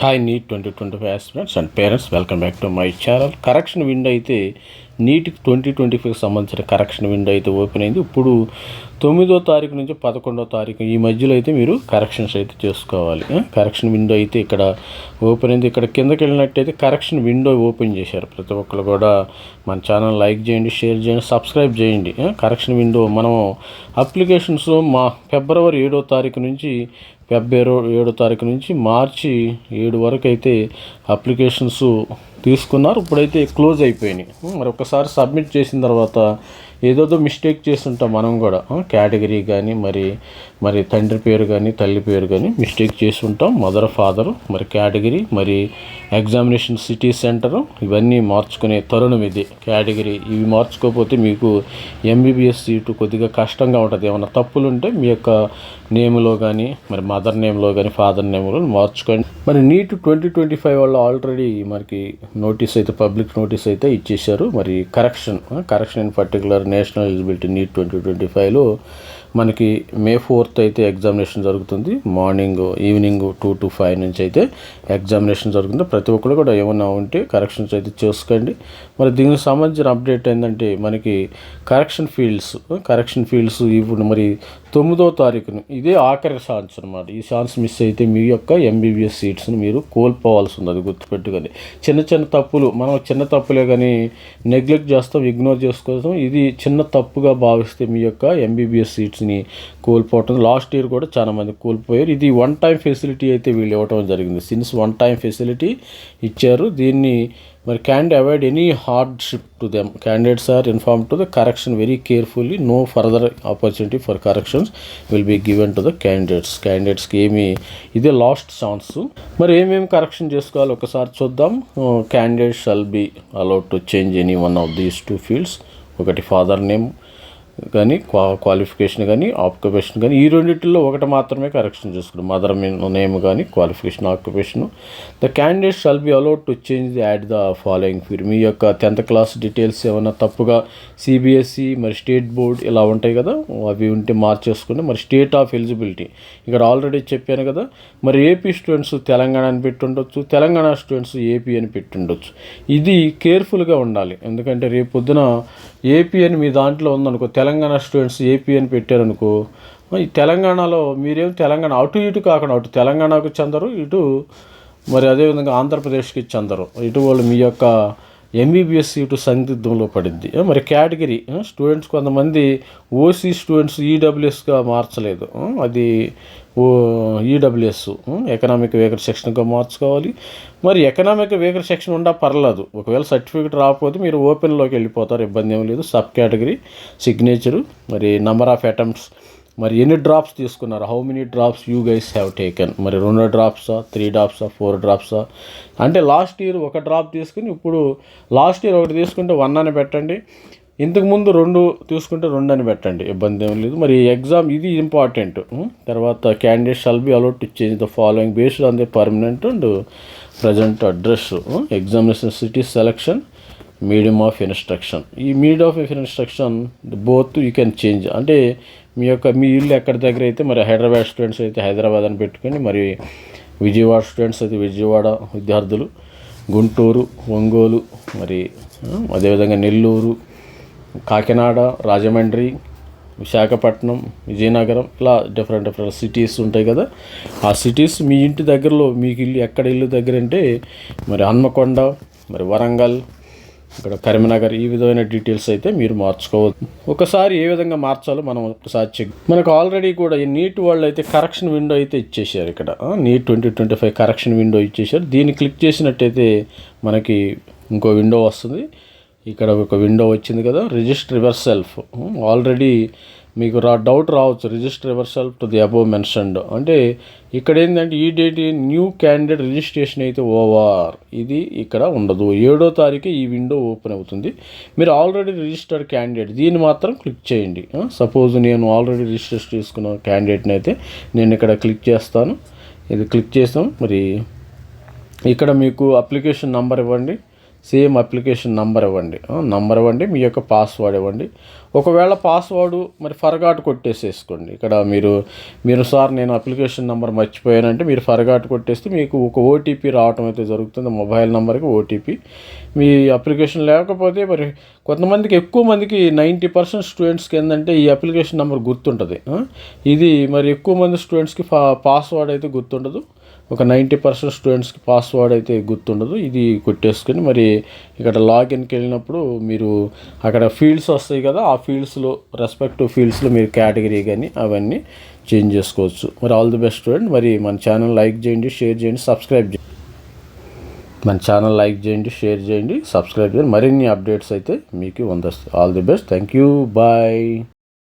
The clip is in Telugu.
Hi NEET twenty twenty five students and parents welcome back to my channel correction window అయితే నీటికి ట్వంటీ ట్వంటీ ఫైవ్ సంబంధించిన కరెక్షన్ విండో అయితే ఓపెన్ అయింది. ఇప్పుడు తొమ్మిదో తారీఖు నుంచి పదకొండో తారీఖు ఈ మధ్యలో అయితే మీరు కరెక్షన్స్ అయితే చేసుకోవాలి. కరెక్షన్ విండో అయితే ఇక్కడ ఓపెన్ అయింది. ఇక్కడ కిందకి వెళ్ళినట్టయితే కరెక్షన్ విండో ఓపెన్ చేశారు ప్రతి ఒక్కరు కూడా. మన ఛానల్ లైక్ చేయండి షేర్ చేయండి సబ్స్క్రైబ్ చేయండి. కరెక్షన్ విండో మనం అప్లికేషన్స్ మా ఫిబ్రవరి ఏడో తారీఖు నుంచి ఫిబ్రవరి ఏడో తారీఖు నుంచి మార్చి ఏడు వరకు అయితే అప్లికేషన్స్ తీసుకున్నారు. ఇప్పుడైతే క్లోజ్ అయిపోయినాయి. మరి ఒకసారి సబ్మిట్ చేసిన తర్వాత ఏదోదో మిస్టేక్ చేస్తుంటాం మనం కూడా. కేటగిరీ కానీ మరి మరి తండ్రి పేరు కానీ తల్లి పేరు కానీ మిస్టేక్ చేసి ఉంటాం మదర్ ఫాదర్ మరి కేటగిరీ మరి ఎగ్జామినేషన్ సిటీ సెంటర్ ఇవన్నీ మార్చుకునే తరుణం ఇది. కేటగిరీ ఇవి మార్చుకోకపోతే మీకు ఎంబీబీఎస్ సీటు కొద్దిగా కష్టంగా ఉంటుంది. ఏమైనా తప్పులు ఉంటే మీ యొక్క నేమ్లో కానీ మరి మదర్ నేమ్లో కానీ ఫాదర్ నేమ్లో మార్చుకోండి. మరి నీట్ ట్వంటీ ట్వంటీ ఫైవ్ వాళ్ళు ఆల్రెడీ మనకి నోటీస్ అయితే పబ్లిక్ నోటీస్ అయితే ఇచ్చేశారు. మరి correction correction in particular national eligibility NEET twenty twenty ఫైవ్లో మనకి మే ఫోర్త్ అయితే ఎగ్జామినేషన్ జరుగుతుంది. Morning evening two to five నుంచి అయితే ఎగ్జామినేషన్ జరుగుతుంది. ప్రతి ఒక్కరు కూడా ఏమన్నా ఉంటే కరెక్షన్స్ అయితే చేసుకోండి. మరి దీనికి సంబంధించిన అప్డేట్ ఏంటంటే మనకి కరెక్షన్ ఫీల్డ్స్ కరెక్షన్ ఫీల్డ్స్ ఇప్పుడు మరి తొమ్మిదో తారీఖున ఇదే ఆఖరి ఛాన్స్ అనమాట ఈ ఛాన్స్ మిస్ అయితే మీ యొక్క ఎంబీబీఎస్ సీట్స్ని మీరు కోల్పోవాల్సి ఉంది అది గుర్తుపెట్టుకొని చిన్న చిన్న తప్పులు మనం చిన్న తప్పులే కానీ నెగ్లెక్ట్ చేస్తాం ఇగ్నోర్ చేసుకోవడం ఇది చిన్న తప్పుగా భావిస్తే మీ యొక్క ఎంబీబీఎస్ సీట్స్ సీట్స్ని కోల్పోవటం. లాస్ట్ ఇయర్ కూడా చాలా మంది కోల్పోయారు. ఇది వన్ టైం ఫెసిలిటీ అయితే వీళ్ళు ఇవ్వటం జరిగింది. సిన్స్ వన్ టైం ఫెసిలిటీ ఇచ్చారు. దీన్ని మరి can avoid any hardship to them candidates are inform to the correction very carefully no further opportunity for corrections will be given to the candidates క్యాండిడేట్స్కి ఏమి ఇదే లాస్ట్ ఛాన్స్ మరి ఏమేమి కరెక్షన్ చేసుకోవాలి? ఒకసారి చూద్దాం. Candidates shall be allowed to change any one of these two fields ఒకటి ఫాదర్ నేమ్ కానీ క్వా క్వాలిఫికేషన్ కానీ ఆక్యుపేషన్ కానీ ఈ రెండింటిలో ఒకటి మాత్రమే కరెక్షన్ చేసుకున్నాం. మదర్ నేమ్ కానీ qualification occupation the candidate shall be allowed to change add the following fear మీ యొక్క టెన్త్ క్లాస్ డీటెయిల్స్ ఏమైనా తప్పుగా సిబిఎస్ఈ మరి స్టేట్ బోర్డ్ ఇలా ఉంటాయి కదా అవి ఉంటే మార్చేసుకుంటే మరి స్టేట్ ఆఫ్ ఎలిజిబిలిటీ ఇక్కడ ఆల్రెడీ చెప్పాను కదా మరి ఏపీ స్టూడెంట్స్ తెలంగాణ అని పెట్టుండొచ్చు తెలంగాణ స్టూడెంట్స్ ఏపీ అని పెట్టుండొచ్చు. ఇది కేర్ఫుల్గా ఉండాలి. ఎందుకంటే రేపు పొద్దున ఏపీ అని మీ దాంట్లో ఉందనుకో తెలంగాణ తెలంగాణ స్టూడెంట్స్ ఏపీ అని పెట్టారనుకో ఈ తెలంగాణలో మీరేం తెలంగాణ అటు ఇటు కాకుండా అటు తెలంగాణకు చెందరు ఇటు మరి అదేవిధంగా ఆంధ్రప్రదేశ్కి చెందరు. ఇటు వాళ్ళు మీ యొక్క ఎంబీబీఎస్ సీటు సందిగ్ధంలో పడింది. మరి కేటగిరీ స్టూడెంట్స్ కొంతమంది ఓసీ స్టూడెంట్స్ ఈడబ్ల్యూఎస్గా మార్చలేదు. అది ఓ ఈడబ్ల్యూఎస్ ఎకనామిక్ వేకర్ సెక్షన్గా మార్చుకోవాలి. మరి ఎకనామిక్ వేకర్ సెక్షన్ ఉండా పర్లేదు. ఒకవేళ సర్టిఫికేట్ రాకపోతే మీరు ఓపెన్లోకి వెళ్ళిపోతారు ఇబ్బంది ఏం లేదు. సబ్ కేటగిరీ సిగ్నేచరు మరి నెంబర్ ఆఫ్ అటెంప్ట్స్ మరి ఎన్ని డ్రాప్స్ తీసుకున్నారు? How many drops you guys have taken మరి రెండు డ్రాప్సా త్రీ డ్రాప్సా ఫోర్ డ్రాప్సా అంటే లాస్ట్ ఇయర్ ఒక డ్రాప్ తీసుకుని ఇప్పుడు లాస్ట్ ఇయర్ ఒకటి తీసుకుంటే వన్ అని పెట్టండి. ఇంతకుముందు రెండు తీసుకుంటే రెండు అని పెట్టండి. ఇబ్బంది ఏం లేదు. మరి ఎగ్జామ్ ఇది ఇంపార్టెంట్ తర్వాత candidate shall be allowed change the following based on the permanent and present address examination city selection medium of instruction ఈ medium of instruction both you can change అంటే మీ యొక్క మీ ఇల్లు ఎక్కడి దగ్గర అయితే మరి హైదరాబాద్ స్టూడెంట్స్ అయితే హైదరాబాద్ అని పెట్టుకొని మరి విజయవాడ స్టూడెంట్స్ అయితే విజయవాడ విద్యార్థులు గుంటూరు ఒంగోలు మరి అదేవిధంగా నెల్లూరు కాకినాడ రాజమండ్రి విశాఖపట్నం విజయనగరం ఇలా డిఫరెంట్ డిఫరెంట్ సిటీస్ ఉంటాయి కదా. ఆ సిటీస్ మీ ఇంటి దగ్గరలో మీకు ఇల్లు ఎక్కడ ఇల్లు దగ్గర అంటే మరి హన్మకొండ మరి వరంగల్ ఇక్కడ కరీంనగర్ ఈ విధమైన డీటెయిల్స్ అయితే మీరు మార్చుకోవచ్చు. ఒకసారి ఏ విధంగా మార్చాలో మనం ఒకసారి చెక్ మనకు ఆల్రెడీ కూడా ఈ నీట్ వాళ్ళు అయితే కరెక్షన్ విండో అయితే ఇచ్చేసారు ఇక్కడ. NEET twenty twenty five correction window ఇచ్చేసారు దీన్ని క్లిక్ చేసినట్టయితే మనకి ఇంకో విండో వస్తుంది. ఇక్కడ ఒక విండో వచ్చింది కదా రిజిస్టర్ యువర్ సెల్ఫ్ ఆల్రెడీ మీకు రా డౌట్ రావచ్చు register yourself to the above mentioned అంటే ఇక్కడ ఏంటంటే ఈ డేట్ న్యూ క్యాండిడేట్ రిజిస్ట్రేషన్ అయితే ఓవర్ ఇది ఇక్కడ ఉండదు. ఏడో తారీఖు ఈ విండో ఓపెన్ అవుతుంది. మీరు ఆల్రెడీ రిజిస్టర్డ్ క్యాండిడేట్ దీన్ని మాత్రం క్లిక్ చేయండి. Hmm, సపోజ్ నేను ఆల్రెడీ రిజిస్టర్ చేసుకున్న క్యాండిడేట్ని అయితే నేను ఇక్కడ క్లిక్ చేస్తాను. ఇది క్లిక్ చేస్తాం. మరి ఇక్కడ మీకు అప్లికేషన్ నంబర్ ఇవ్వండి. సేమ్ అప్లికేషన్ నంబర్ ఇవ్వండి. నంబర్ ఇవ్వండి మీ యొక్క పాస్వర్డ్ ఇవ్వండి. ఒకవేళ పాస్వర్డ్ మరి ఫర్గాట్ కొట్టేసేసుకోండి. ఇక్కడ మీరు మీరు సార్ నేను అప్లికేషన్ నెంబర్ మర్చిపోయానంటే మీరు ఫర్గాట్ కొట్టేస్తే మీకు ఒక ఓటీపీ రావటం అయితే జరుగుతుంది. మొబైల్ నెంబర్కి ఓటీపీ. మీ అప్లికేషన్ లేకపోతే మరి కొంతమందికి ఎక్కువ మందికి నైంటీ పర్సెంట్ స్టూడెంట్స్కి ఏంటంటే ఈ అప్లికేషన్ నెంబర్ గుర్తుంటుంది. ఇది మరి ఎక్కువ మంది స్టూడెంట్స్కి పా పాస్వర్డ్ అయితే గుర్తుండదు. ఒక నైంటీ పర్సెంట్ స్టూడెంట్స్కి పాస్వర్డ్ అయితే గుర్తుండదు. ఇది కొట్టేసుకొని మరి ఇక్కడ లాగిన్కి వెళ్ళినప్పుడు మీరు అక్కడ ఫీల్డ్స్ వస్తాయి కదా ఆ ఫీల్డ్స్లో రెస్పెక్టివ్ ఫీల్డ్స్లో మీరు కేటగిరీ కానీ అవన్నీ చేంజ్ చేసుకోవచ్చు. మరి ఆల్ ది బెస్ట్ స్టూడెంట్. మరి మన ఛానల్ లైక్ చేయండి షేర్ చేయండి సబ్స్క్రైబ్ చేయండి మన ఛానల్ లైక్ చేయండి షేర్ చేయండి సబ్స్క్రైబ్ చేయండి. మరిన్ని అప్డేట్స్ అయితే మీకు వందస్తాయి all the best. Thank you bye.